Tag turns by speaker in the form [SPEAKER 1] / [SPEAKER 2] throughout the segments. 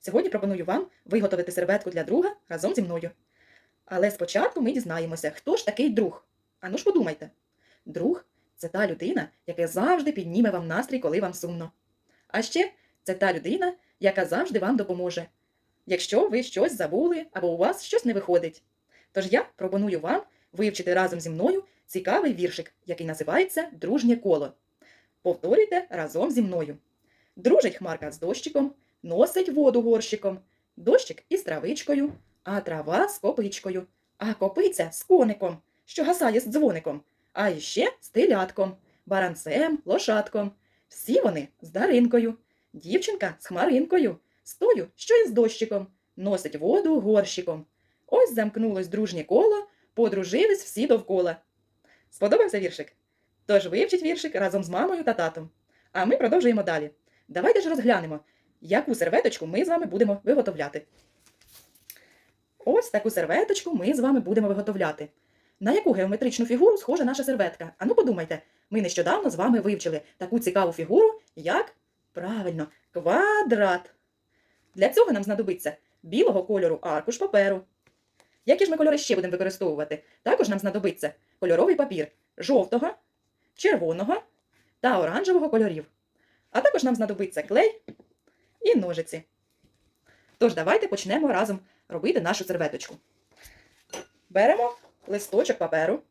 [SPEAKER 1] Сьогодні пропоную вам виготовити серветку для друга разом зі мною. Але спочатку ми дізнаємося, хто ж такий друг. Ану ж подумайте. Друг це та людина, яка завжди підніме вам настрій, коли вам сумно. А ще це та людина, яка завжди вам допоможе, якщо ви щось забули або у вас щось не виходить. Тож я пропоную вам вивчити разом зі мною цікавий віршик, який називається Дружнє коло. Повторюйте разом зі мною. Дружить хмарка з дощиком, носить воду горщиком, дощик із травичкою, а трава з копичкою, а копиця з коником, що гасає з дзвоником, а іще з телятком, баранцем, лошадком. Всі вони з даринкою, дівчинка з хмаринкою, з тою, що із дощиком, носить воду горщиком. Ось замкнулось дружнє коло, подружились всі довкола. Сподобався віршик? Тож вивчіть віршик разом з мамою та татом. А ми продовжуємо далі. Давайте ж розглянемо, яку серветочку ми з вами будемо виготовляти. Ось таку серветочку ми з вами будемо виготовляти. На яку геометричну фігуру схожа наша серветка? Ану подумайте, ми нещодавно з вами вивчили таку цікаву фігуру, як правильно, квадрат. Для цього нам знадобиться білого кольору аркуш паперу. Які ж ми кольори ще будемо використовувати? Також нам знадобиться кольоровий папір жовтого, червоного та оранжевого кольорів. А також нам знадобиться клей і ножиці. Тож давайте почнемо разом робити нашу серветочку. Беремо листочок паперу,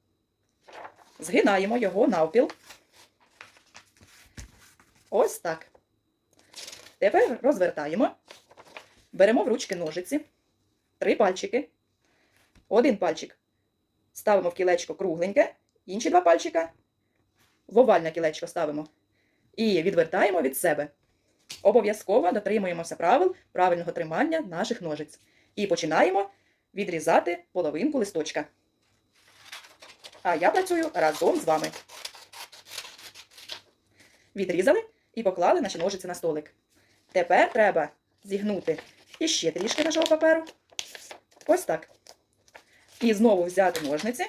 [SPEAKER 1] згинаємо його навпіл. Ось так. Тепер розвертаємо. Беремо в ручки ножиці, три пальчики. Один пальчик ставимо в кілечко кругленьке, інші два пальчика в овальне кілечко ставимо і відвертаємо від себе. Обов'язково дотримуємося правил правильного тримання наших ножиць. І починаємо відрізати половинку листочка. А я працюю разом з вами. Відрізали і поклали наші ножиці на столик. Тепер треба зігнути іще трішки нашого паперу. Ось так. І знову взяти ножниці.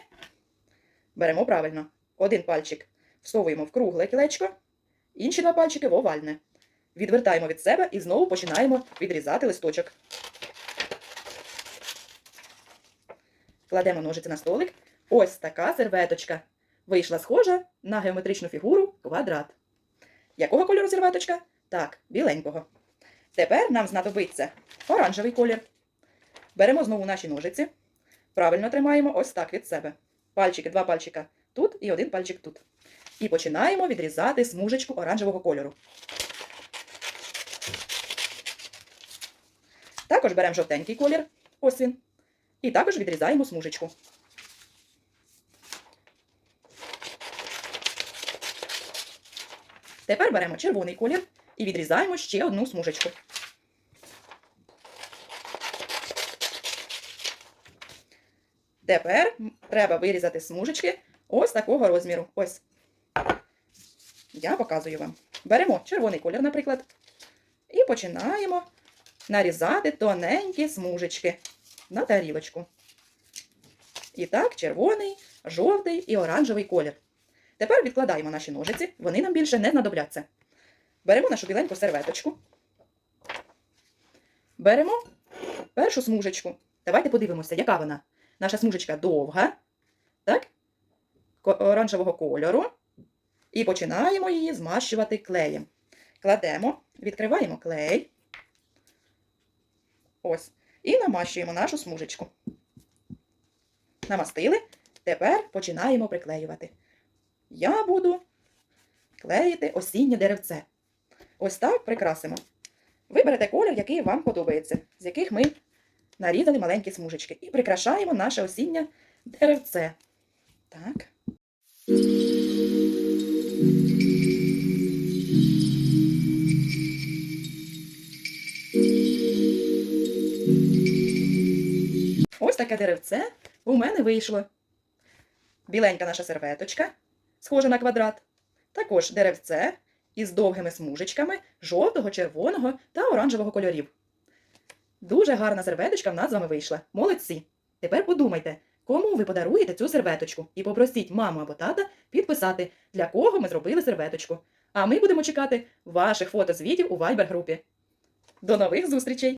[SPEAKER 1] Беремо правильно. Один пальчик всовуємо в кругле кілечко, інші два пальчики в овальне. Відвертаємо від себе і знову починаємо відрізати листочок. Кладемо ножиці на столик. Ось така серветочка. Вийшла схожа на геометричну фігуру квадрат. Якого кольору серветочка? Так, біленького. Тепер нам знадобиться оранжевий колір. Беремо знову наші ножиці. Правильно тримаємо ось так від себе. Пальчики, два пальчика тут і один пальчик тут. І починаємо відрізати смужечку оранжевого кольору. Також беремо жовтенький колір. Ось він. І також відрізаємо смужечку. Тепер беремо червоний колір і відрізаємо ще одну смужечку. Тепер треба вирізати смужечки ось такого розміру. Ось. Я показую вам. Беремо червоний колір, наприклад, і починаємо нарізати тоненькі смужечки на тарілочку. І так, червоний, жовтий і оранжевий колір. Тепер відкладаємо наші ножиці, вони нам більше не знадобляться. Беремо нашу біленьку серветочку. Беремо першу смужечку. Давайте подивимося, яка вона. Наша смужечка довга, так? оранжевого кольору. І починаємо її змащувати клеєм. Кладемо, відкриваємо клей. Ось. І намащуємо нашу смужечку. Намастили. Тепер починаємо приклеювати. Я буду клеїти осіннє деревце. Ось так прикрасимо. Виберете колір, який вам подобається, з яких ми нарізали маленькі смужечки. І прикрашаємо наше осіннє деревце. Так. Таке деревце у мене вийшло. Біленька наша серветочка, схожа на квадрат. Також деревце із довгими смужечками жовтого, червоного та оранжевого кольорів. Дуже гарна серветочка в нас з вами вийшла. Молодці! Тепер подумайте, кому ви подаруєте цю серветочку, і попросіть маму або тата підписати, для кого ми зробили серветочку. А ми будемо чекати ваших фотозвітів у Viber групі. До нових зустрічей!